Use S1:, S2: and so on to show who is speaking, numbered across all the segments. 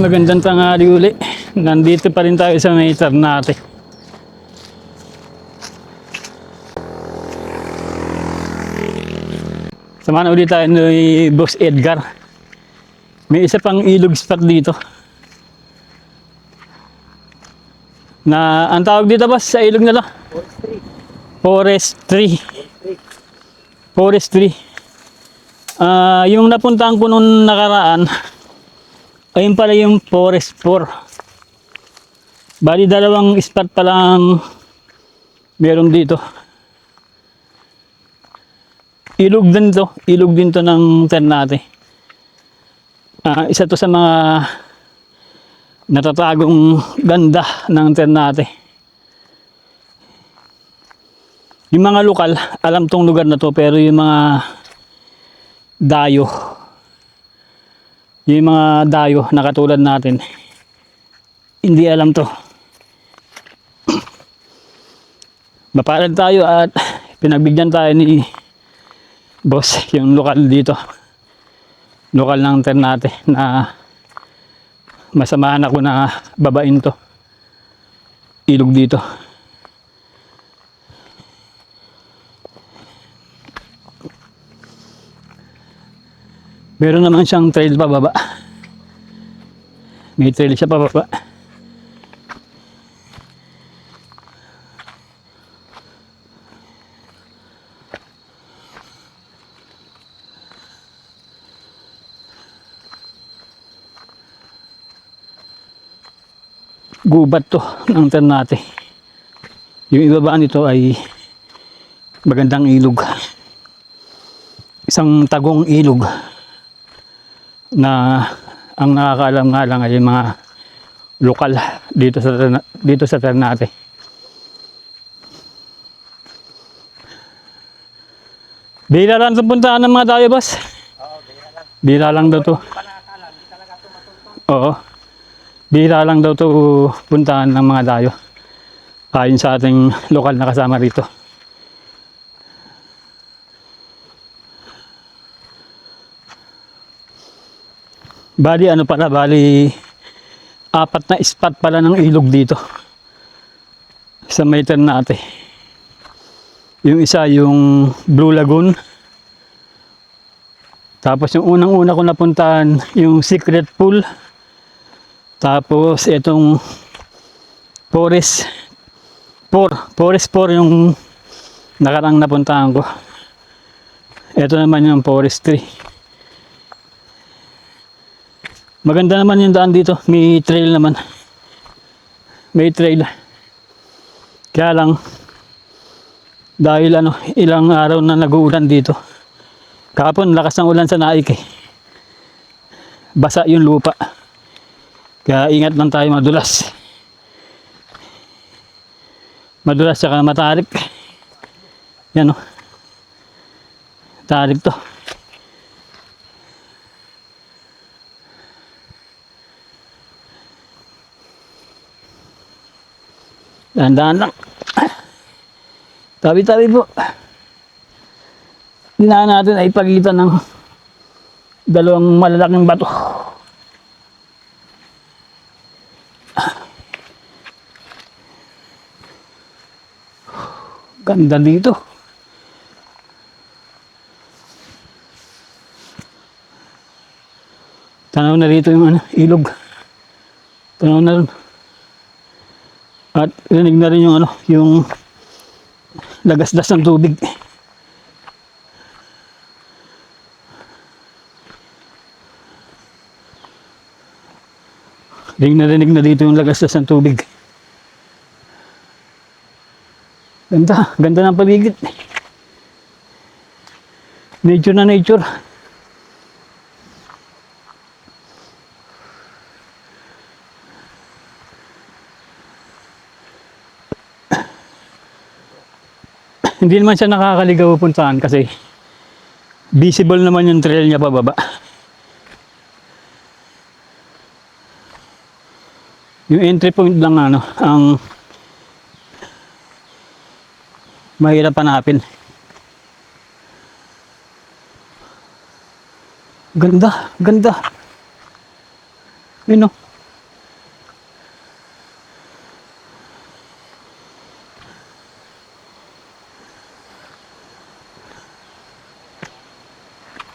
S1: Okay, magandang tanghali uli. Nandito pa rin tayo sa may Ternate. Samahan ulit tayo ni Boss Edgar. May isa pang ilog spot dito. Na ang tawag dito boss sa ilog na to? Forestry. Forestry. Ah, yung napuntahan ko nung nakaraan, ayun pala yung Forest 4. Bali dalawang spot pa lang meron dito. Ilog din to, ilog din to ng Ternate. Ah, isa to sa mga natatagong ganda ng Ternate. Yung mga lokal, alam tong lugar na to pero yung mga dayo, yung mga dayo na katulad natin, hindi alam to. Mapalad tayo at pinagbigyan tayo ni boss yung lokal dito. Lokal ng Ternate na masamahan ako na babain to. Ilog dito. Meron naman siyang trail pababa. May trail siya pababa. Gubat to ng Ternate. Yung ibaba nito ay magandang ilog. Isang tagong ilog na ang nakakaalam nga lang ay mga lokal dito sa dito sa Ternate. Bira lang sa puntaan ng mga tayo, boss. Bira lang daw to. Oo. Bira lang daw to puntahan ng mga dayo. Ayon sa ating lokal na kasama rito. Bali ano pala, bali apat na spot pala ng ilog dito. Sa may Ternate. Yung isa yung Blue Lagoon. Tapos yung unang-una ko napuntahan yung Secret Pool. Tapos itong Forest 4. Forest 4 yung nakarang napuntahan ko. Ito naman yung Forest 3. Maganda naman yung daan dito. May trail naman. May trail. Kaya lang, dahil ano, ilang araw na nag-uulan dito. Kahapon, lakas ng ulan sa naik eh. Basa yung lupa. Kaya ingat lang tayo madulas. Madulas saka matarik. Yan o. Tarik to. Dahan-dahan lang. Tabi-tabi po. Dinaan natin ay pagitan ng dalawang malalaking bato. Ganda dito. Tanaw na rito yung ano, ilog. Tanaw na rin. At rinig na rin yung ano, yung lagasdas ng tubig. Rinig na rinig na dito yung lagasdas ng tubig. Ganda, ganda ng paligid. Nature na nature. Hindi naman siya nakakaligaw puntahan kasi visible naman yung trail niya pababa. Yung entry point lang ano, ang mahirap hanapin. Ganda, ganda. Yun oh.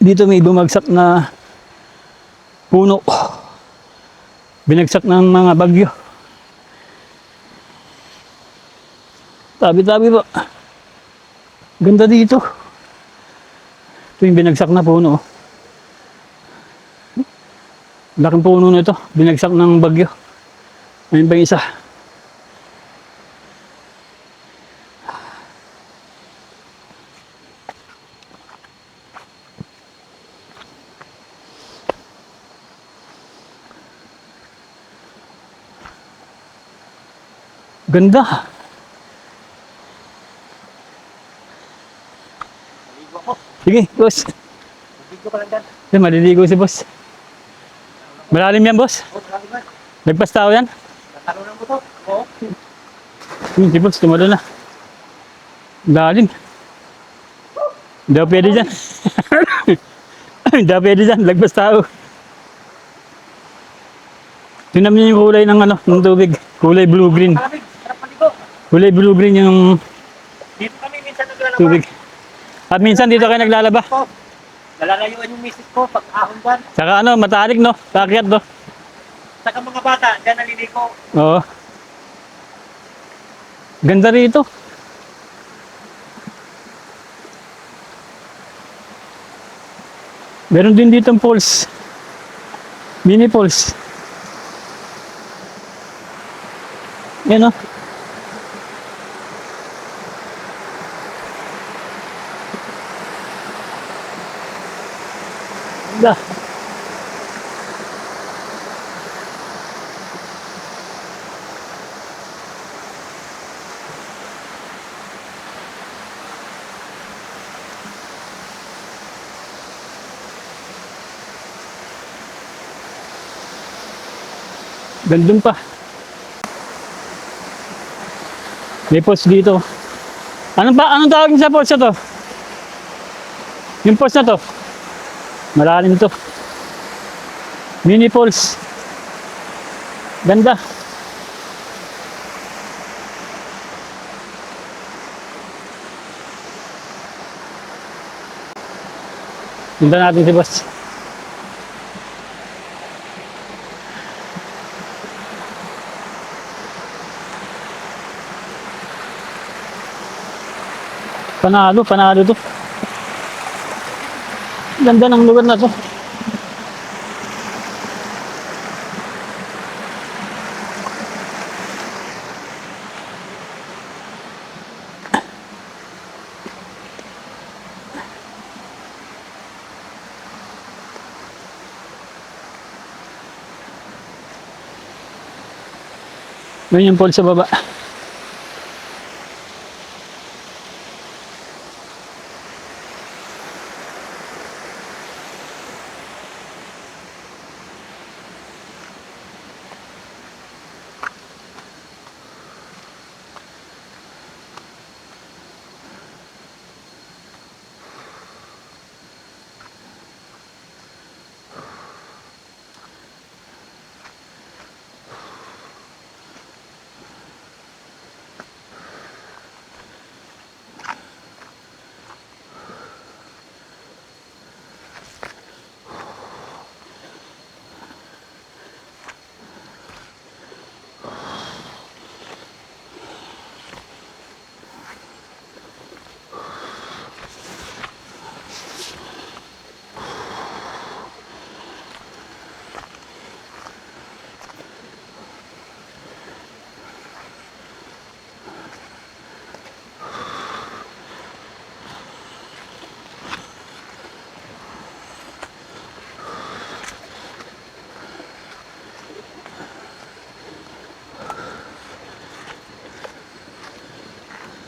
S1: Dito may bumagsak na puno. Binagsak ng mga bagyo. Tabi-tabi po. Ganda dito. Ito yung binagsak na puno. Laking puno na ito. Binagsak ng bagyo. Ayun pa yung isa. Ganda.
S2: Maligo ako.
S1: Sige, boss.
S2: Maligo ka lang dyan.
S1: Yan, maliligo si boss. Malalim yan, boss.
S2: Grabe ba?
S1: Nagpas tao yan.
S2: Natalunan mo to? Oo.
S1: Si boss, tumalo na. Lalim. Hindi ako pwede dyan. Hindi ako pwede dyan. Lagpas tao. Tingnan niyo yung kulay ng ano, ng tubig. Kulay blue-green. Kulay blue-green yung
S2: Dito kami minsan naglalaba.
S1: tubig. At minsan dito kayo naglalaba.
S2: Ko. Nalalayuan yung misis ko pag ahon dyan.
S1: Saka ano, matarik no? Kakyat no?
S2: Saka mga bata, dyan naliligo.
S1: Oo. Ganda rito. Meron din dito pools. Mini pools. Yan o. Ganda. Gandun pa. May post dito. Anong pa anong tawag sa post na to? Yung post na to. Malalim to. Mini poles. Ganda. Punta natin si boss. Panalo, panalo to. Ganda ng lugar na to. Yung pool sa baba.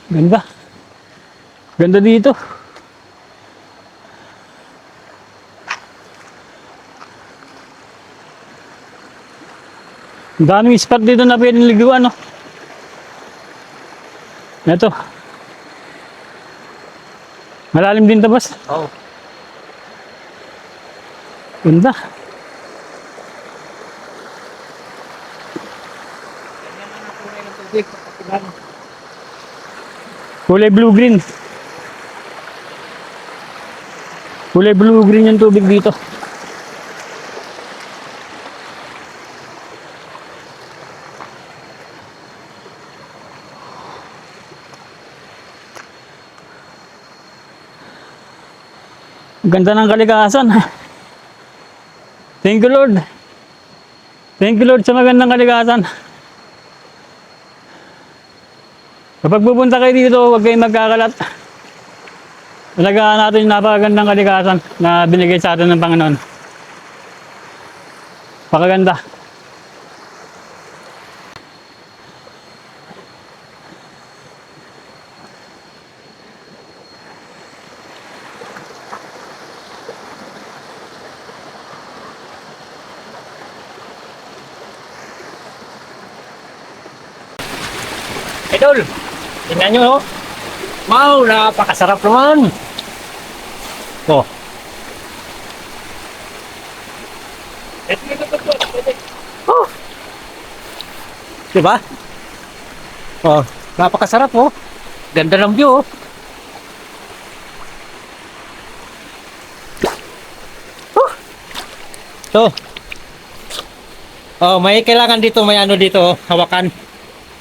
S1: Ganda. Ganda dito. Daming spot dito na pwedeng liguan, no? Ito. Malalim din tapos?
S2: Oo. Oh.
S1: Ganda.
S2: Ganyan ang
S1: kulay ng tubig blue-green. Kulay blue-green yung tubig dito. Ganda ng kalikasan. Thank you Lord. Thank you Lord sa magandang kalikasan. Kapag pupunta kayo dito, huwag kayong magkakalat. Talagaan natin yung napakagandang kalikasan na binigay sa atin ng Panginoon. Pakaganda.
S2: Tingnan nyo, oh. Wow, napakasarap naman. Oh. Oh. Diba? Oh, napakasarap, oh. Ganda ng view, oh. Oh. So, oh, may kailangan dito, may ano dito, oh, hawakan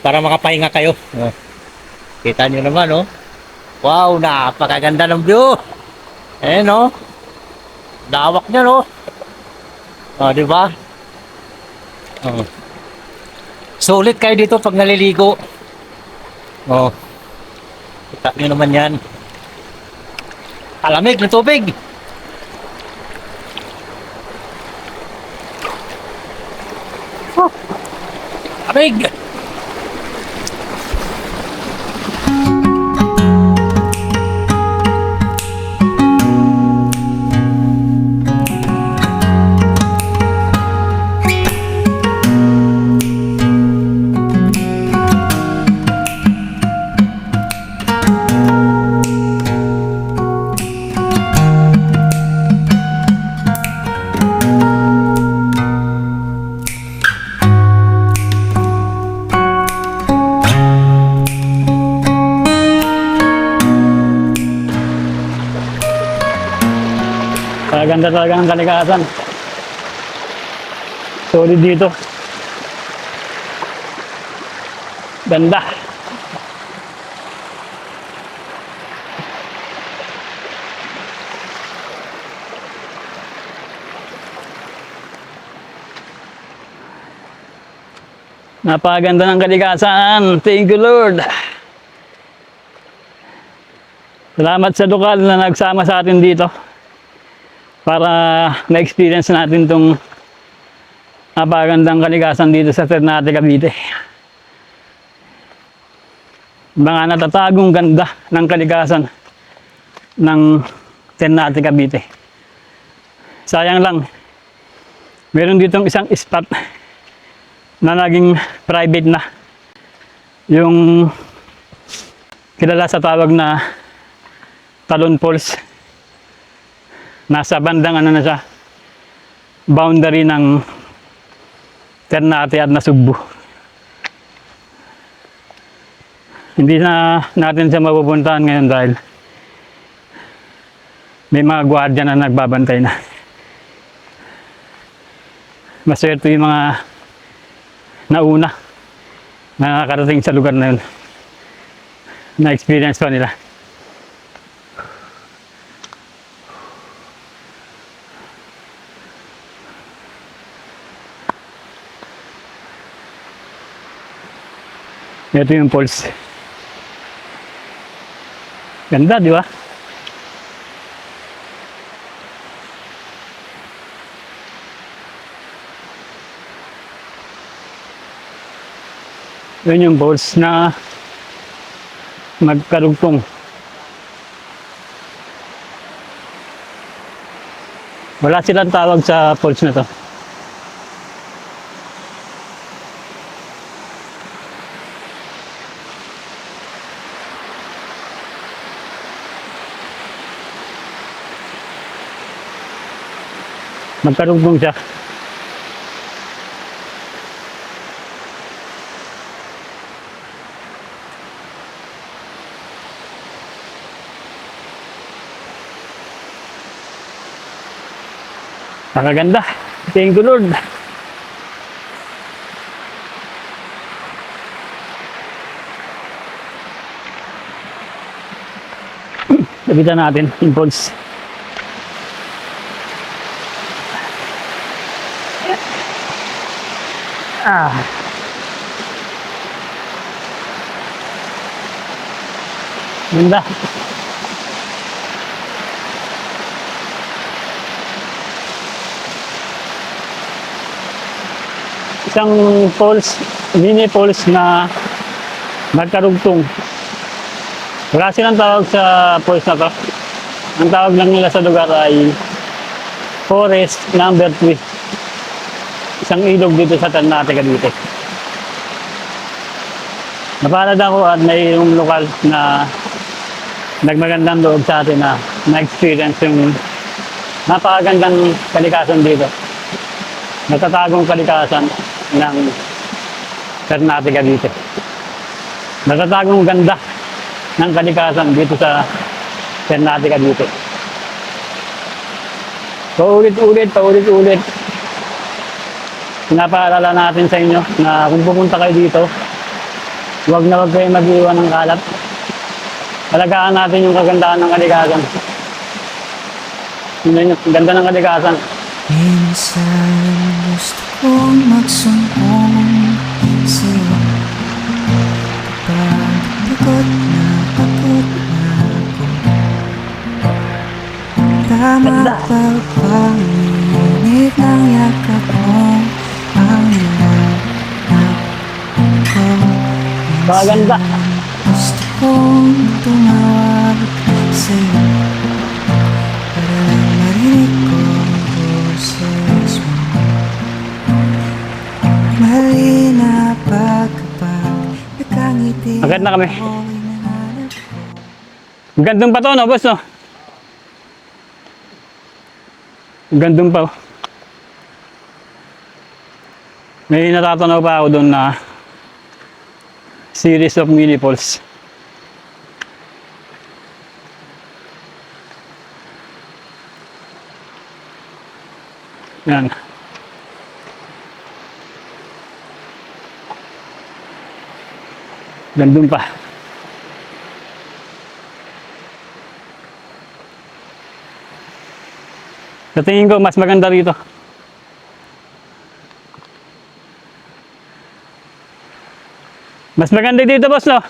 S2: para makapahinga kayo. Oh. Kita nyo naman, oh. Wow, napakaganda ng view. Ayan, oh. Lawak niya, no. Oh, di ba? Oh. Sulit kayo dito pag naliligo. Oh. Kita nyo naman yan. Alamig ng tubig. Oh. Alamig.
S1: Pakaganda talaga ng kalikasan. Solid dito. Ganda. Napakaganda ng kalikasan. Thank you, Lord. Salamat sa lokal na nagsama sa atin dito para na-experience natin tong napakagandang kalikasan dito sa Ternate, Cavite. Mga natatagong ganda ng kalikasan ng Ternate, Cavite. Sayang lang, meron ditong isang spot na naging private na. Yung kilala sa tawag na Talon Falls. Nasa bandang ano na siya, boundary ng Ternate at Nasugbu. Hindi na natin siya mapupuntahan ngayon dahil may mga gwardiya na nagbabantay na. Maswerte yung mga nauna na nakarating sa lugar na yun. Na-experience pa nila. Ito yung pulse. Ganda, di ba? Yun yung balls na magkarugtong. Wala silang tawag sa pulse na to. magkarugdong siya Nakaganda. Thank you Lord. Hmm, lapitan natin, impulse. Ah. Ganda. Isang falls, mini falls na nagkarugtong. Wala silang tawag sa falls na to. Ang tawag lang nila sa lugar ay Forest number 3. Isang ilog dito sa Ternate Cavite. Napalad ako at may yung lokal na nagmagandang loob sa atin na na-experience yung napakagandang kalikasan dito. Natatagong kalikasan ng Ternate Cavite. Natatagong ganda ng kalikasan dito sa Ternate Cavite. Paulit-ulit, paulit-ulit. Pinapaalala natin sa inyo na kung pupunta kayo dito, huwag na huwag kayo mag-iwan ng kalat. Alagaan natin yung kagandahan ng kalikasan. Yun yun, ganda ng kalikasan.
S3: Minsan gusto kong magsumbong sa'yo Kapag na pagod na ako Tama ba bang init ng yakap mo
S1: Maganda.
S3: Gusto kong tumawag sa'yo Para lang marinig ko ang boses mo Mahina pa kapag nakangiti
S1: Agad na kami. Gandong pa to, no, boss, no? Gandong pa. oh. May natatanaw pa ako doon na series of mini falls. Yan. Gandun pa. Sa tingin ko, mas maganda rito. Mas maganda dito, boss, no?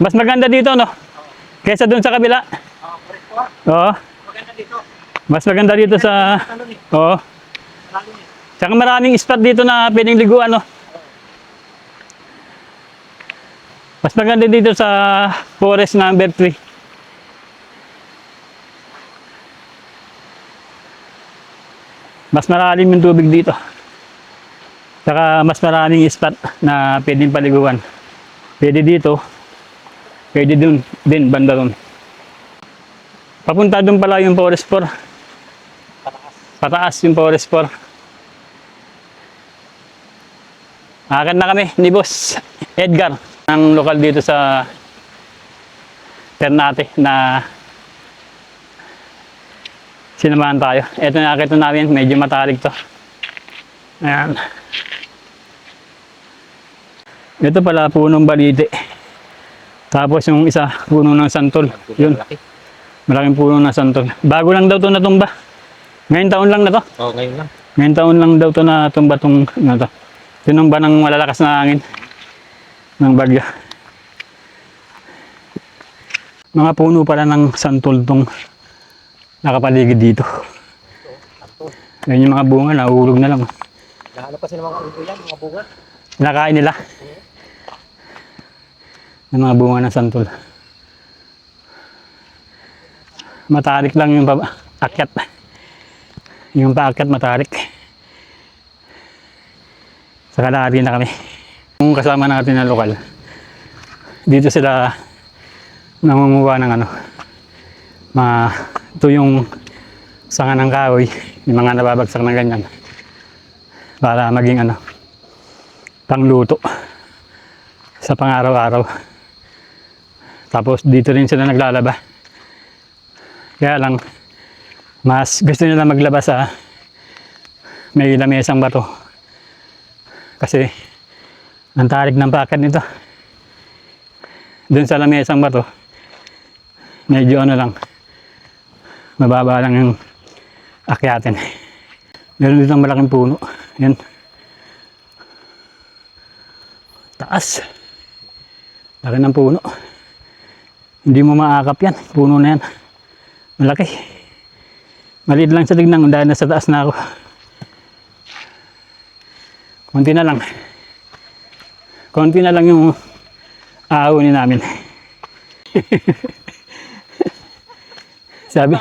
S1: Mas maganda dito, no? Kaysa dun sa kabila. Oo. Mas maganda dito sa... Oo. Tsaka maraming spot dito na pwedeng liguan, no? Mas maganda dito sa forest number 3. Mas malalim yung tubig dito. Saka mas maraming spot na pwedeng paliguan. Pwede dito. Pwede dun, din, banda dun. Papunta dun pala yung forest 4. Pataas yung forest 4. Akan na kami ni Boss Edgar. Ang lokal dito sa Ternate na sinamahan tayo. Ito nakakita namin, medyo matalig to. Ayan. Ito pala punong balite. Tapos yung isa, puno ng santol. Yun, malaking puno ng santol. Bago lang daw to natumba. Ngayon taon lang na to.
S2: Oh, ngayon lang.
S1: Ngayon taon lang daw to natumba tong ano to. Tinumba ng malalakas na hangin ng bagyo. Mga puno pala ng santol tong nakapaligid dito. Yan yung mga bunga, nahulog na lang.
S2: Nahanap kasi ng mga ulo yan, mga bunga.
S1: Kinakain nila. Yung mga bunga ng santol. Matarik lang yung pa- akyat. Yung paakyat matarik. Sa kalahati na kami. Kung kasama natin na lokal, dito sila namumuha ng ano, mga, ito yung sanga ng kahoy, yung mga nababagsak na ganyan. Para maging ano, pangluto sa pang-araw-araw. Tapos dito rin sila naglalaba. Kaya lang, mas gusto nila maglaba sa may lamesang bato. Kasi ang tarik ng packet nito. Doon sa lamesang bato, medyo ano lang, mababa lang yung akyatin. Meron dito malaking puno. Yan. Taas. Laki ng puno. Hindi mo maakap yan. Puno na yan. Malaki. Maliit lang sa tignan dahil nasa taas na ako. Konti na lang. Konti na lang yung aahunin namin. sabi,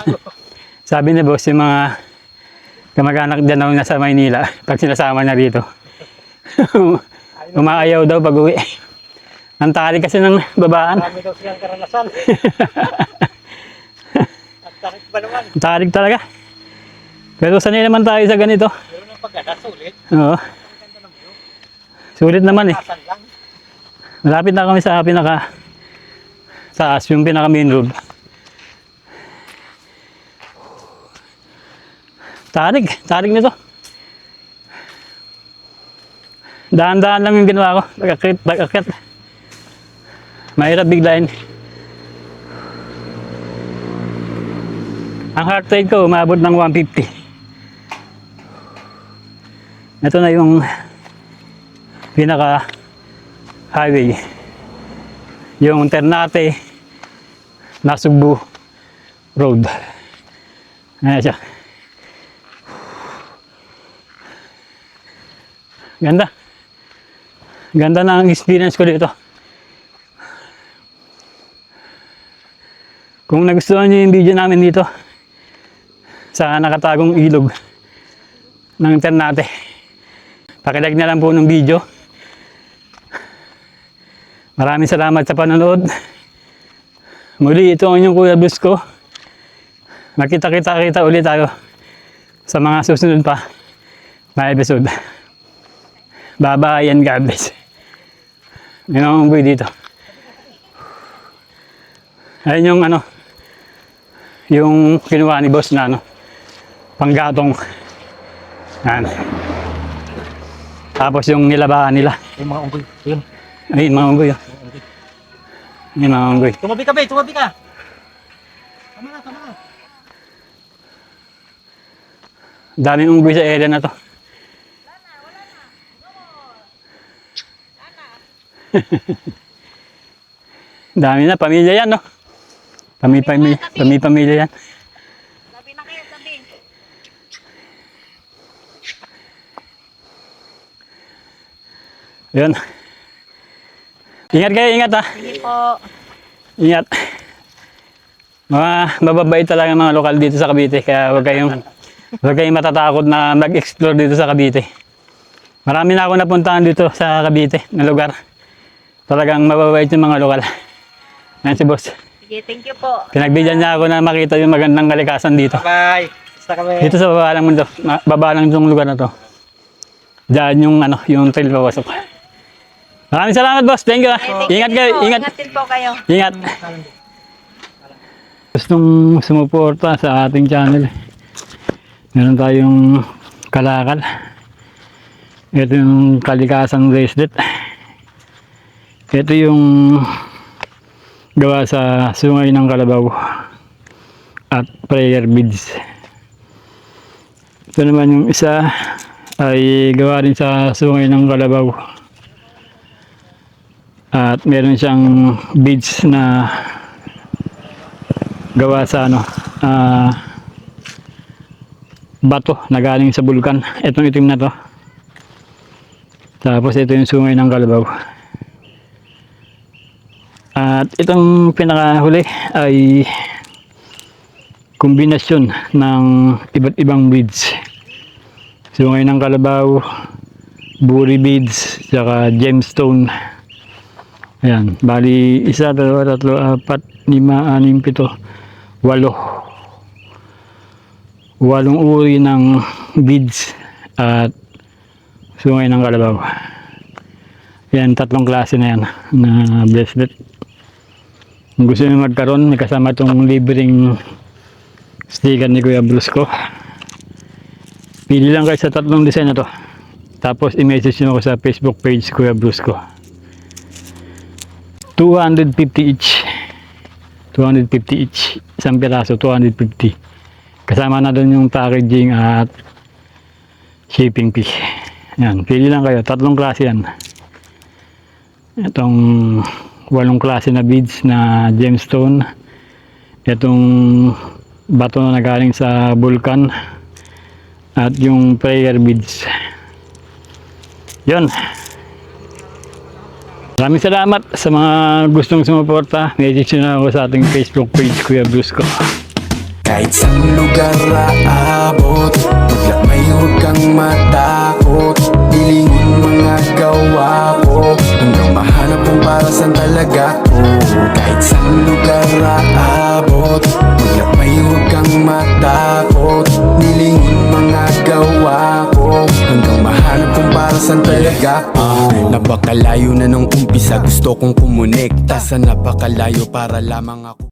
S1: sabi ni boss yung mga kamag-anak dyan na nasa Maynila, pag sinasama niya dito, umaayaw daw pag uwi. Ang tali kasi ng babaan.
S2: Marami daw silang karanasan. At tarik ba naman?
S1: Ang tarik talaga. Pero sanay naman tayo sa ganito.
S2: Meron ng pagkada, sulit.
S1: Oo. Sulit naman eh. Malapit na kami sa pinaka taas, yung pinaka main road. Tarik, tarik nito. Dahan-dahan lang yung ginawa ko. Pag-akit, pag-akit. Mahirap biglayin. Ang heart rate ko umabot ng 150. Ito na yung pinaka highway. Yung Ternate Nasugbu Road. Ayan siya. Ganda. Ganda na ang experience ko dito. Kung nagustuhan niyo yung video namin dito sa nakatagong ilog ng Ternate, pakilike na lang po ng video. Maraming salamat sa panonood. Muli, ito ang inyong Kuya Busco. Makita-kita-kita ulit tayo sa mga susunod pa na episode. Bye-bye and God bless. May namamboy dito. Ayun yung ano, yung kinuha ni boss na ano, panggatong. Yan. Tapos yung nilabahan nila.
S2: Yung mga unggoy. Yun.
S1: Ayun, mga unggoy. oh. Ayun, mga unggoy.
S2: Tumabi ka, be. Tumabi ka. Tama na, tama na.
S1: Daming unggoy sa area na to. Dami na, pamilya yan, no? Pami, pami, pami, pamilya yan.
S4: Sabi na kayo, sabi.
S1: Yun. Ingat kayo, ingat ha.
S4: Sige po.
S1: Ingat. Mga mababait talaga mga lokal dito sa Cavite, kaya huwag kayong, huwag kayong matatakot na mag-explore dito sa Cavite. Marami na ako napuntahan dito sa Cavite na lugar. Talagang mababait yung mga lokal. Yan si boss.
S4: Sige, thank you po.
S1: Pinagbigyan niya ako na makita yung magandang kalikasan dito.
S2: Bye. Basta kami.
S1: Dito sa baba lang mundo, baba lang itong lugar na to. Diyan yung ano, yung trail papasok. Maraming salamat boss. Thank you. ah.
S4: Thank you
S1: Ingat kayo,
S4: po.
S1: ingat.
S4: Ingat din po kayo.
S1: Ingat. Gustong sumuporta sa ating channel. Meron tayong kalakal. Ito yung kalikasan bracelet. Ito yung gawa sa sungay ng Kalabaw at prayer beads. Ito naman yung isa ay gawa rin sa sungay ng Kalabaw. At meron siyang beads na gawa sa ano, ah, bato na galing sa bulkan. Itong itim na to. Tapos ito yung sungay ng Kalabaw. At itong pinakahuli ay kombinasyon ng iba't ibang beads. Sungay ng Kalabaw, buri beads, saka gemstone. Ayan, bali isa, dalawa, tatlo, apat, lima, anim, pito, walo. Walong uri ng beads at sungay ng kalabaw. Yan, tatlong klase na yan na bracelet. Kung gusto nyo magkaroon, may kasama itong libreng sticker ni Kuya Brusco. Pili lang kayo sa tatlong design na to. Tapos i-message nyo ako sa Facebook page Kuya Brusco. 250 each. 250 each. Isang piraso, 250. Kasama na doon yung packaging at shipping fee. Yan, pili lang kayo. Tatlong klase yan. Itong walong klase na beads na gemstone. Itong bato na galing sa vulkan. At yung prayer beads. Yun. Maraming salamat sa mga gustong sumuporta. Message na ako sa ating Facebook page, Kuya Brusco.
S5: Kahit sa lugar aabot Maglakbay huwag kang matakot Pilingon mga gawa ko Hanggang mahanap kung para saan talaga ko Kahit sa lugar aabot Maglakbay huwag kang matakot. Nilingon mga gawa ko. Hanggang mahanap kung para saan talaga ko Napakalayo na nung umpisa Gusto kong kumonekta Sa napakalayo para lamang ako